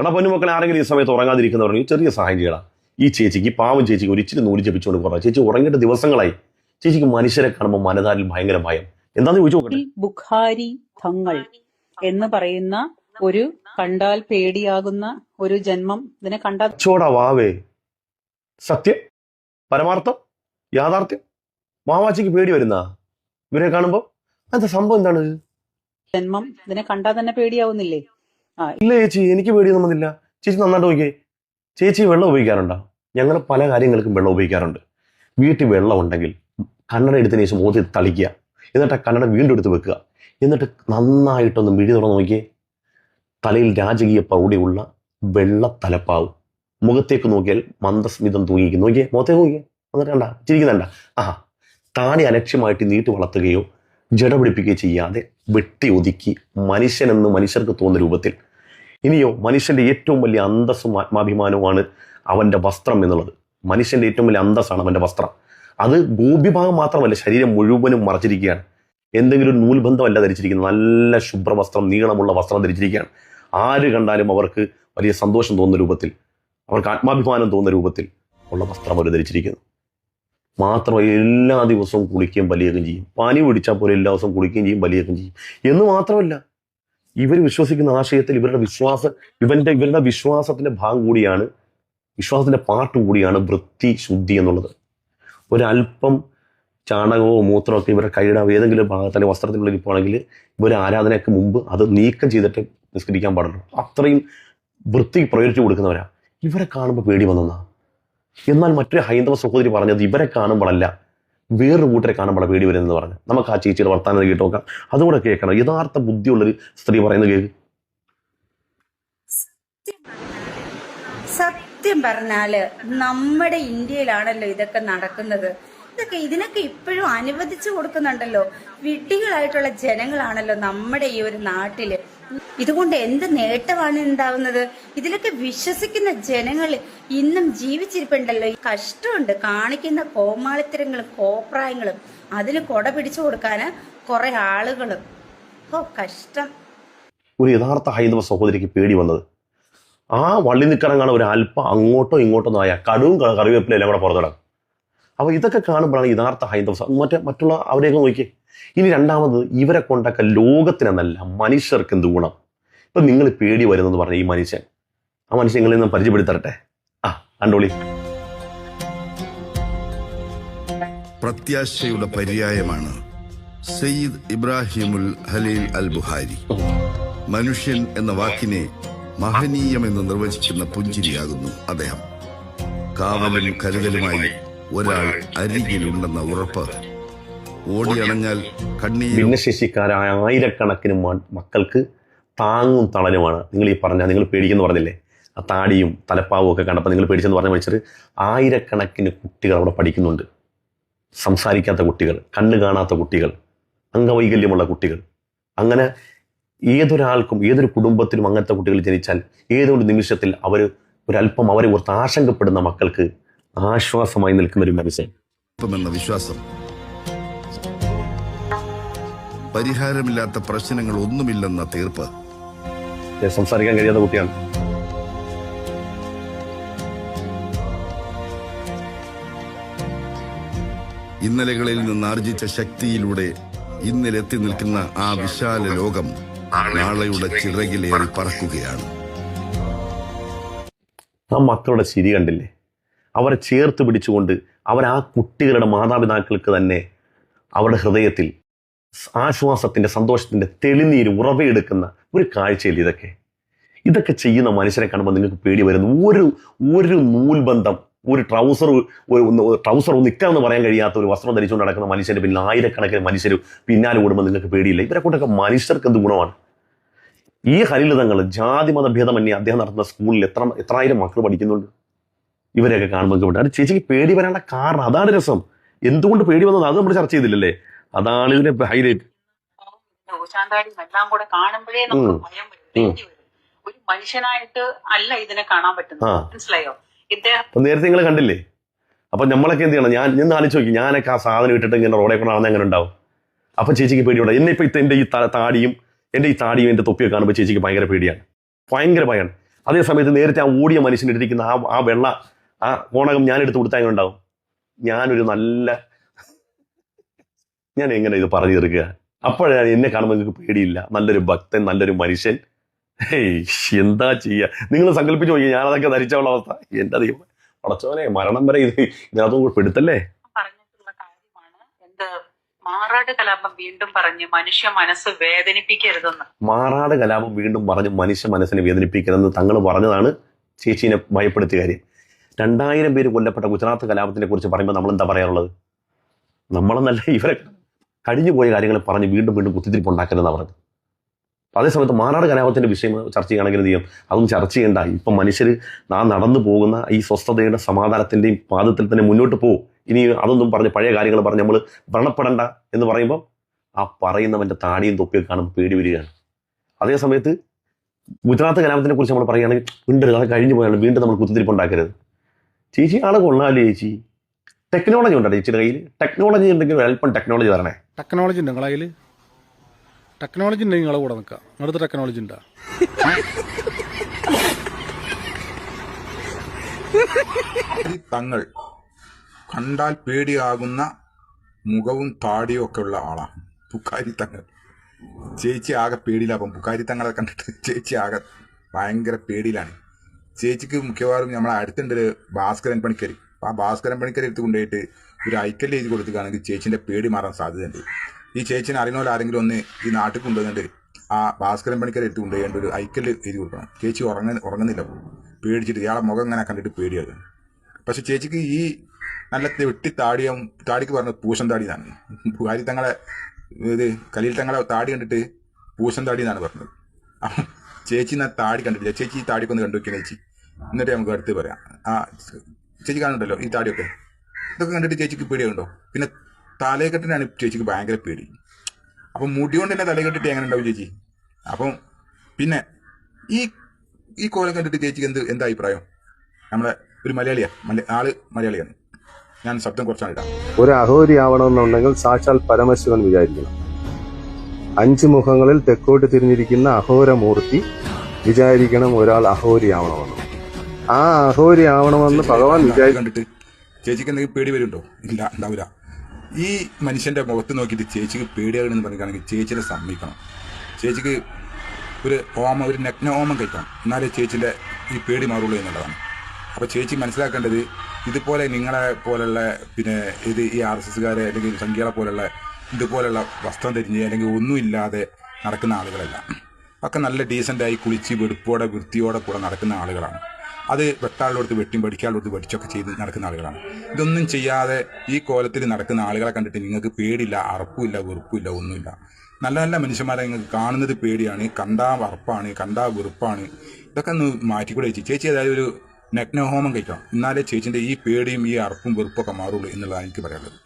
എടാ പൊന്നുമക്കളെ ആരെങ്കിലും ഈ സമയത്ത് ഉറങ്ങാതിരിക്കുന്നവർ ഈ ചെറിയ സഹായം ചെയ്യണം ഈ ചേച്ചിക്ക് ഈ പാവം ചേച്ചിക്ക് ഒരു ഇച്ചിരി നൂൽ ജപിച്ചുകൊണ്ട് പറഞ്ഞു ചേച്ചി ഉറങ്ങിയിട്ട് ദിവസങ്ങളായി. ചേച്ചിക്ക് മനുഷ്യരെ കാണുമ്പോൾ മനതാരിൽ ഭയങ്കര ഭയം. എന്താന്ന് ചോദിച്ചു ബുഖാരി തങ്ങൾ എന്ന് പറയുന്ന ഒരു കണ്ടാൽ പേടിയാകുന്ന ഒരു ജന്മം ഇതിനെ കണ്ടാൽ ചോടാ വാവേ. സത്യം? പരമാർത്ഥം? യാഥാർത്ഥ്യം? മാവാച്ചിക്ക് പേടി വരുന്ന? ഇവരെ കാണുമ്പോൾ അത് സംഭവം എന്താണ്? ജന്മം ഇതിനെ കണ്ടാൽ തന്നെ പേടിയാവുന്നില്ലേ? ഇല്ല ചേച്ചി എനിക്ക് പേടിയൊന്നും വന്നില്ല. ചേച്ചി നന്നായിട്ട് നോക്കിയേ. ചേച്ചി വെള്ളം ഉപയോഗിക്കാറുണ്ടോ? ഞങ്ങൾ പല കാര്യങ്ങൾക്കും വെള്ളം ഉപയോഗിക്കാറുണ്ട്. വീട്ടിൽ വെള്ളം ഉണ്ടെങ്കിൽ കണ്ണട എടുത്തതിന് ശേഷം മുഖത്തിൽ തളിക്കുക. എന്നിട്ട് ആ കണ്ണട വീണ്ടും എടുത്ത് വെക്കുക. എന്നിട്ട് നന്നായിട്ടൊന്ന് മിഴി തുറന്ന് നോക്കിയേ. തലയിൽ രാജകീയ പ്രൗഢിയുള്ള വെള്ള തലപ്പാവ് മുഖത്തേക്ക് നോക്കിയാൽ മന്ദസ്മിതം തൂങ്ങിക്കും നോക്കിയേ മുഖത്തേക്ക് നോക്കിയേ. എന്നിട്ട് കണ്ട ചിരിക്കുന്നുണ്ട ആഹാ. താടി അലക്ഷ്യമായിട്ട് നീട്ടി വളർത്തുകയോ ജടപിടിപ്പിക്കുകയോ ചെയ്യാതെ വെട്ടി ഒതുക്കി മനുഷ്യനെന്ന് മനുഷ്യർക്ക് തോന്നുന്ന രൂപത്തിൽ ഇനിയോ മനുഷ്യന്റെ ഏറ്റവും വലിയ അന്തസ്സും ആത്മാഭിമാനവുമാണ് അവന്റെ വസ്ത്രം എന്നുള്ളത്. മനുഷ്യന്റെ ഏറ്റവും വലിയ അന്തസ്സാണ് അവന്റെ വസ്ത്രം. അത് ഭൂഭിഭാഗം മാത്രമല്ല ശരീരം മുഴുവനും മറച്ചിരിക്കുകയാണ്. എന്തെങ്കിലും നൂൽബന്ധമല്ല ധരിച്ചിരിക്കുന്നത്. നല്ല ശുഭ്രവസ്ത്രം നീളമുള്ള വസ്ത്രം ധരിച്ചിരിക്കുകയാണ്. ആര് കണ്ടാലും അവർക്ക് വലിയ സന്തോഷം തോന്നുന്ന രൂപത്തിൽ അവർക്ക് ആത്മാഭിമാനം തോന്നുന്ന രൂപത്തിൽ ഉള്ള വസ്ത്രം അവർ ധരിച്ചിരിക്കുന്നു. മാത്രമല്ല എല്ലാ ദിവസവും കുളിക്കുകയും വലിയേക്കും ചെയ്യും. പനി പിടിച്ചാൽ പോലും എല്ലാ ദിവസവും കുളിക്കുകയും ചെയ്യും വലിയേക്കും ചെയ്യും. എന്ന് മാത്രമല്ല ഇവർ വിശ്വസിക്കുന്ന ആശയത്തിൽ ഇവരുടെ വിശ്വാസ ഇവന്റെ ഇവരുടെ വിശ്വാസത്തിന്റെ ഭാഗം കൂടിയാണ് വിശ്വാസത്തിന്റെ പാട്ട് കൂടിയാണ് വൃത്തി ശുദ്ധി എന്നുള്ളത്. ഒരല്പം ചാണകമോ മൂത്രമോ ഒക്കെ ഇവരുടെ കൈയുടെ ഏതെങ്കിലും ഭാഗത്തല്ലെ വസ്ത്രത്തിനുള്ളിൽ ഇരിക്കുകയാണെങ്കിൽ ഇവർ ആരാധനയ്ക്ക് മുമ്പ് അത് നീക്കം ചെയ്തിട്ട് നിസ്കരിക്കാൻ പാടുള്ളൂ. അത്രയും വൃത്തി പ്രയോഗിച്ചു കൊടുക്കുന്നവരാ. ഇവരെ കാണുമ്പോൾ പേടി വന്നതാണ് എന്നാൽ മറ്റൊരു ഹൈന്ദവ സഹോദരി പറഞ്ഞത് ഇവരെ കാണുമ്പോഴല്ല. വേറൊരു കൂട്ടരെ കാണുമ്പോൾ പേടി വരുന്നത് പറഞ്ഞു. നമുക്ക് ആ ചേച്ചിയുടെ വർത്താനം കേട്ട് നോക്കാം. അതുകൂടെ കേൾക്കണം. യഥാർത്ഥ ബുദ്ധിയുള്ളൊരു സ്ത്രീ പറയുന്നത് കേൾക്ക് സത്യം പറഞ്ഞാൽ നമ്മുടെ ഇന്ത്യയിലാണല്ലോ ഇതൊക്കെ നടക്കുന്നത്. ഇതൊക്കെ ഇതിനൊക്കെ ഇപ്പോഴും അനുവദിച്ചു കൊടുക്കുന്നുണ്ടല്ലോ. വിഡ്ഢികളായിട്ടുള്ള ജനങ്ങളാണല്ലോ നമ്മുടെ ഈ ഒരു നാട്ടിൽ. ഇതുകൊണ്ട് എന്ത് നേട്ടമാണ് ഉണ്ടാവുന്നത്? ഇതിലൊക്കെ വിശ്വസിക്കുന്ന ജനങ്ങൾ ഇന്നും ജീവിച്ചിരിപ്പുണ്ടല്ലോ. ഈ കഷ്ടമുണ്ട് കാണിക്കുന്ന കോമാളിത്തരങ്ങളും കോപ്രായങ്ങളും. അതിന് കൊട പിടിച്ചു കൊടുക്കാൻ കുറെ ആളുകളും. ഓ കഷ്ടം. ഒരു യഥാർത്ഥ ഹൈന്ദവ സഹോദരിക്ക് പേടി വന്നത്. ആ വള്ളി നിക്കറങ്ങാണ് ഒരു അല്പം അങ്ങോട്ടോ ഇങ്ങോട്ടോ ആയ കടുവും കറിവേപ്പിലെല്ലാം കൂടെ പുറത്തിടാം അപ്പോൾ ഇതൊക്കെ കാണുമ്പോഴാണ് യഥാർത്ഥ ഹൈന്ദവ മറ്റേ മറ്റുള്ള അവരെയൊക്കെ നോക്കിയേ. ഇനി രണ്ടാമത് ഇവരെ കൊണ്ടൊക്കെ ലോകത്തിനെന്നല്ല മനുഷ്യർക്ക് എന്ത് ഗുണം? ഇപ്പം നിങ്ങൾ പേടി വരുന്നെന്ന് പറഞ്ഞ ഈ മനുഷ്യൻ. ആ മനുഷ്യൻ നിങ്ങളിൽ നിന്ന് പരിചയപ്പെടുത്തരട്ടെ. ആ കണ്ടോളി. പ്രത്യാശയുടെ പര്യായമാണ് സയ്യിദ് ഇബ്രാഹിമുൽ ഹലീൽ അൽ ബുഹാരി മനുഷ്യൻ എന്ന വാക്കിനെ മഹനീയമെന്ന് നിർവചിക്കുന്ന പുഞ്ചിരിയാകുന്നു അദ്ദേഹം. കാവലും കരുതലുമായി ഒരാൾ അരികിലുണ്ടെന്ന ഉറപ്പ്. ഓടിയണഞ്ഞാൽ കണ്ണീർ ഭിന്നശേഷിക്കാരായ ആയിരക്കണക്കിന് മക്കൾക്ക് താങ്ങും തളരുമാണ് നിങ്ങൾ ഈ പറഞ്ഞ നിങ്ങൾ പേടിക്കുന്നു പറഞ്ഞില്ലേ? ആ താടിയും തലപ്പാവും ഒക്കെ കണ്ടപ്പോൾ നിങ്ങൾ പേടിച്ചെന്ന് പറഞ്ഞ മനുഷ്യർ ആയിരക്കണക്കിന് കുട്ടികൾ അവിടെ പഠിക്കുന്നുണ്ട്. സംസാരിക്കാത്ത കുട്ടികൾ കണ്ണ് കാണാത്ത കുട്ടികൾ അംഗവൈകല്യമുള്ള കുട്ടികൾ. അങ്ങനെ ഏതൊരാൾക്കും ഏതൊരു കുടുംബത്തിലും അങ്ങനത്തെ കുട്ടികൾ ജനിച്ചാൽ ഏതൊരു നിമിഷത്തിൽ അവർ ഒരല്പം അവരെ ഓർത്ത് ആശങ്കപ്പെടുന്ന മക്കൾക്ക് ആശ്വാസമായി നിൽക്കുന്ന ഒരു മനുഷ്യൻ വിശ്വാസം. പരിഹാരമില്ലാത്ത പ്രശ്നങ്ങൾ ഒന്നുമില്ലെന്ന തീർപ്പ്. സംസാരിക്കാൻ കഴിയാത്ത കുട്ടിയാണ്. ഇന്നലകളിൽ നിന്ന് ആർജിച്ച ശക്തിയിലൂടെ ഇന്നിലെത്തി നിൽക്കുന്ന ആ വിശാല ലോകം നാളെയുടെ ചിറകിലേറി പറക്കുകയാണ്. ആ മക്കളുടെ ശരി കണ്ടില്ലേ? അവരെ ചേർത്ത് പിടിച്ചുകൊണ്ട് അവർ ആ കുട്ടികളുടെ മാതാപിതാക്കൾക്ക് തന്നെ അവരുടെ ഹൃദയത്തിൽ ആശ്വാസത്തിന്റെ സന്തോഷത്തിന്റെ തെളിനീര് ഉറവയെടുക്കുന്ന ഒരു കാഴ്ചയിൽ ഇതൊക്കെ? ഇതൊക്കെ ചെയ്യുന്ന മനുഷ്യരെ കാണുമ്പോൾ നിങ്ങൾക്ക് പേടി വരുന്നു. ഒരു ഒരു നൂൽബന്ധം ഒരു ട്രൗസർ ഒരു ട്രൗസർ നിൽക്കാമെന്ന് പറയാൻ കഴിയാത്ത ഒരു വസ്ത്രം ധരിച്ചുകൊണ്ട് നടക്കുന്ന മനുഷ്യന്റെ പിന്നിൽ ആയിരക്കണക്കിന് മനുഷ്യർ പിന്നാലെ ഓടുമ്പോൾ നിങ്ങൾക്ക് പേടിയില്ല. ഇവരെ കൊണ്ടൊക്കെ മനുഷ്യർക്ക് എന്ത് ഗുണമാണ്? ഈ ഹരിതങ്ങൾ ജാതി മതഭേദമന്യേ അദ്ദേഹം നടത്തുന്ന സ്കൂളിൽ എത്ര എത്രായിരം മക്കൾ പഠിക്കുന്നുണ്ട്? ഇവരെയൊക്കെ കാണുമ്പോൾ ഇവിടെ വിടാം. അത് ചേച്ചിക്ക് പേടി വരാനുള്ള കാരണം അതാണ് രസം. എന്തുകൊണ്ട് പേടി വന്നത്? അത് നമ്മൾ ചർച്ച ചെയ്തില്ലല്ലേ? അതാണ് ഇതിന്റെ ഹൈലൈറ്റ് എല്ലാം കൂടെ കാണുമ്പോഴേ നമുക്ക് ഒരു മനുഷ്യനായിട്ട് അല്ല ഇതിനെ കാണാൻ പറ്റുന്നത്. മനസ്സിലായോ? ഇദ്ദേഹം നേരത്തെ നിങ്ങൾ കണ്ടില്ലേ? അപ്പൊ നമ്മളൊക്കെ എന്ത് ചെയ്യണം? ഞാൻ ഞാൻ ആലോചിച്ച് നോക്കി. ഞാനൊക്കെ ആ സാധനം ഇട്ടിട്ട് ഇങ്ങനെ റോഡെ കൊണ്ട് നടന്ന എങ്ങനെ ഉണ്ടാവും. അപ്പൊ ചേച്ചിക്ക് പേടിയുണ്ട്? എന്നെ ഇപ്പൊ എന്റെ ഈ താടിയും എന്റെ ഈ താടിയും എന്റെ തൊപ്പിയൊക്കെ കാണുമ്പോൾ ചേച്ചിക്ക് ഭയങ്കര പേടിയാണ്. ഭയങ്കര ഭയമാണ് അതേ സമയത്ത് നേരത്തെ ആ ഓടിയ മനുഷ്യനിട്ടിരിക്കുന്ന ആ ആ വെള്ള ആ കോണകം ഞാൻ എടുത്ത് കൊടുത്താൽ ഉണ്ടാവും ഞാനൊരു നല്ല ഞാൻ എങ്ങനെ ഇത് പറഞ്ഞു തീർക്കുക? അപ്പോഴാണ് എന്നെ കാണുമ്പോൾ നിങ്ങൾക്ക് പേടിയില്ല. നല്ലൊരു ഭക്തൻ നല്ലൊരു മനുഷ്യൻ. എന്താ ചെയ്യുക നിങ്ങൾ സങ്കല്പിച്ചു നോക്കി ഞാനതൊക്കെ ധരിച്ചുള്ള അവസ്ഥ. എന്റെ ദൈവം പടച്ചോനെ മരണം വരെ ഇത് ഇതിനകത്തും കൂടെ പെടുത്തല്ലേ? മാറാട് കലാപം വീണ്ടും പറഞ്ഞ് മനുഷ്യ മനസ്സ് വേദനിപ്പിക്കരുതെന്ന്. മാറാട് കലാപം വീണ്ടും പറഞ്ഞ് മനുഷ്യ മനസ്സിനെ വേദനിപ്പിക്കരുതെന്ന് തങ്ങൾ പറഞ്ഞതാണ് ചേച്ചീനെ ഭയപ്പെടുത്തിയ കാര്യം. രണ്ടായിരം പേര് കൊല്ലപ്പെട്ട ഗുജറാത്ത് കലാപത്തിനെ കുറിച്ച് പറയുമ്പോൾ നമ്മൾ എന്താ പറയാറുള്ളത്? നമ്മളെന്നല്ല ഇവരെ കഴിഞ്ഞു പോയ കാര്യങ്ങൾ പറഞ്ഞ് വീണ്ടും വീണ്ടും കുത്തിത്തിരിപ്പ് ഉണ്ടാക്കരുതെന്നാണ് പറഞ്ഞത്. അതേസമയത്ത് മാറാട് കലാപത്തിന്റെ വിഷയം ചർച്ച ചെയ്യുകയാണെങ്കിൽ എന്ത് ചെയ്യും? അതും ചർച്ച ചെയ്യേണ്ട. ഇപ്പം മനുഷ്യർ നാം നടന്നു പോകുന്ന ഈ സ്വസ്ഥതയുടെ സമാധാനത്തിന്റെയും പാദത്തിൽ തന്നെ മുന്നോട്ട് പോകും ഇനി അതൊന്നും പറഞ്ഞ് പഴയ കാര്യങ്ങൾ പറഞ്ഞ് നമ്മൾ വ്രണപ്പെടണ്ട എന്ന് പറയുമ്പോൾ ആ പറയുന്നവന്റെ താടിയും തൊപ്പിയൊക്കെ കാണുമ്പോൾ പേടി വരികയാണ്. അതേസമയത്ത് ഗുജറാത്ത് കലാപത്തിനെ കുറിച്ച് നമ്മൾ പറയുകയാണെങ്കിൽ വീണ്ടും അത് കഴിഞ്ഞു പോയാണ് വീണ്ടും നമ്മൾ കുത്തിരിപ്പ് ഉണ്ടാക്കരുത് ചേച്ചി ആളെ കൊള്ളാമല്ലേ ചേച്ചി? ടെക്നോളജി ഉണ്ടോ ചേച്ചിയുടെ കയ്യിൽ ടെക്നോളജി ഉണ്ടെങ്കിൽ ഒരു അല്പം ടെക്നോളജി തരണേ. ടെക്നോളജി ഉണ്ട് നിങ്ങളെ കയ്യിൽ ടെക്നോളജി ഉണ്ടെങ്കിൽ നിങ്ങളെ കൂടെ നിൽക്കാം. നിങ്ങളുടെ ടെക്നോളജി ഉണ്ടോ? തങ്ങൾ കണ്ടാൽ പേടിയാകുന്ന മുഖവും താടിയും ഒക്കെ ഉള്ള ആളാണ് പുക്കാരി തങ്ങൾ. ചേച്ചി ആകെ പേടിയിലാപ്പം പുക്കാരി തങ്ങളെ കണ്ടിട്ട് ചേച്ചി ആകെ ഭയങ്കര പേടിയിലാണ്. ചേച്ചിക്ക് മിക്കവാറും നമ്മളെ അടുത്തുണ്ട് ഒരു ഭാസ്കരൻ പണിക്കരി. ആ ഭാസ്കരൻ പണിക്കരി എടുത്ത് കൊണ്ടുപോയിട്ട് ഒരു ഐക്കല്ല് എഴുതി കൊടുത്തുകയാണെങ്കിൽ ചേച്ചിന്റെ പേടി മാറാൻ സാധ്യതയുണ്ട്. ഈ ചേച്ചിനെ അറിയുന്ന പോലെ ആരെങ്കിലും ഒന്ന് ഈ നാട്ടിൽ കൊണ്ടുവന്നിട്ട് ആ ഭാസ്കരൻ പണിക്കരി എടുത്ത് കൊണ്ടുപോയി ഒരു ഐക്കല്ല് എഴുതി കൊടുക്കണം. ചേച്ചി ഉറങ്ങ ഉറങ്ങുന്നില്ല. പേടിച്ചിട്ട് ഇയാളെ മുഖം ഇങ്ങനെ കണ്ടിട്ട് പേടിയാകും. പക്ഷെ ചേച്ചിക്ക് ഈ നല്ല വെട്ടി താടിയും താടിക്ക് പറഞ്ഞത് പൂശൻ താടി എന്നാണ് ഭാര്യ തങ്ങളെ ഇത് കലിയിൽ തങ്ങളെ താടി കണ്ടിട്ട് പൂശൻ താടി എന്നാണ് പറഞ്ഞത് ചേച്ചി എന്നാ താടി കണ്ടിട്ടില്ല. ചേച്ചി ഈ താടിക്കൊന്ന് കണ്ടു ചേച്ചി? എന്നിട്ട് നമുക്ക് അടുത്ത് പറയാം. ആ ചേച്ചി കാണുന്നുണ്ടല്ലോ ഈ താടിയൊക്കെ. ഇതൊക്കെ കണ്ടിട്ട് ചേച്ചിക്ക് പേടിയുണ്ടോ? പിന്നെ തലയെക്കെട്ടിനാണ് ചേച്ചിക്ക് ഭയങ്കര പേടി. അപ്പം മുടി കൊണ്ട് തന്നെ തലയെക്കെട്ടിട്ട് എങ്ങനെ ഉണ്ടാവും ചേച്ചി? അപ്പം പിന്നെ ഈ ഈ കോലം കണ്ടിട്ട് ചേച്ചിക്ക് എന്ത് എന്താ അഭിപ്രായം? നമ്മളെ ഒരു മലയാളിയാ. മല ആൾ മലയാളിയാണ്. ഞാൻ ശബ്ദം കുറച്ചാണ് ഇടാം ഒരു അഹോരി ആവണമെന്നുണ്ടെങ്കിൽ സാക്ഷാൽ പരമശിവൻ വിചാരിക്കണം. അഞ്ച് മുഖങ്ങളിൽ തെക്കോട്ട് തിരിഞ്ഞിരിക്കുന്ന അഹോരമൂർത്തി വിചാരിക്കണം ഒരാൾ അഹോരി ആവണമെന്ന്. ആ അഹോരി ആവണമെന്ന് ഭഗവാൻ കണ്ടിട്ട് ചേച്ചിക്ക് എന്തെങ്കിലും പേടി വരുന്നുണ്ടോ? ഇല്ല ഉണ്ടാവില്ല ഈ മനുഷ്യന്റെ മുഖത്ത് നോക്കിയിട്ട് ചേച്ചിക്ക് പേടിയാകണമെന്ന് പറയുകയാണെങ്കിൽ ചേച്ചിനെ സമ്മതിക്കണം ചേച്ചിക്ക് ഒരു ഓമ ഒരു നഗ്ന ഓമം കഴിക്കണം. എന്നാലേ ചേച്ചിന്റെ ഈ പേടി മാറുള്ളൂ എന്നുള്ളതാണ്. അപ്പൊ ചേച്ചി മനസ്സിലാക്കേണ്ടത് ഇതുപോലെ നിങ്ങളെ പോലുള്ള പിന്നെ ഇത് ഈ ആർ എസ് എസ്സുകാരെ അല്ലെങ്കിൽ സംഖ്യകളെ പോലുള്ള ഇതുപോലെയുള്ള വസ്ത്രം ധരിഞ്ഞ് അല്ലെങ്കിൽ ഒന്നുമില്ലാതെ നടക്കുന്ന ആളുകളല്ല. ഒക്കെ നല്ല ഡീസന്റായി കുളിച്ച് വെടുപ്പോടെ വൃത്തിയോടെ കൂടെ നടക്കുന്ന ആളുകളാണ്. അത് വെട്ടാളുകൊടുത്ത് വെട്ടിയും പഠിക്കാളുകൊടുത്ത് പഠിച്ചൊക്കെ ചെയ്ത് നടക്കുന്ന ആളുകളാണ്. ഇതൊന്നും ചെയ്യാതെ ഈ കോലത്തിൽ നടക്കുന്ന ആളുകളെ കണ്ടിട്ട് നിങ്ങൾക്ക് പേടിയില്ല അറപ്പുമില്ല വെറുപ്പില്ല ഒന്നുമില്ല. നല്ല നല്ല മനുഷ്യന്മാരെ നിങ്ങൾക്ക് കാണുന്നത് പേടിയാണ് കണ്ടാ അറപ്പാണ് കണ്ടാ വെറുപ്പാണ്. ഇതൊക്കെ ഒന്ന് മാറ്റിക്കൂടെ ചേച്ചി. ചേച്ചി അതായത് ഒരു നഗ്നഹോമം കഴിക്കണം. എന്നാലേ ചേച്ചിന്റെ ഈ പേടിയും ഈ അറപ്പും വെറുപ്പൊക്കെ മാറുള്ളൂ എന്നുള്ളതാണ് എനിക്ക് പറയാനുള്ളത്.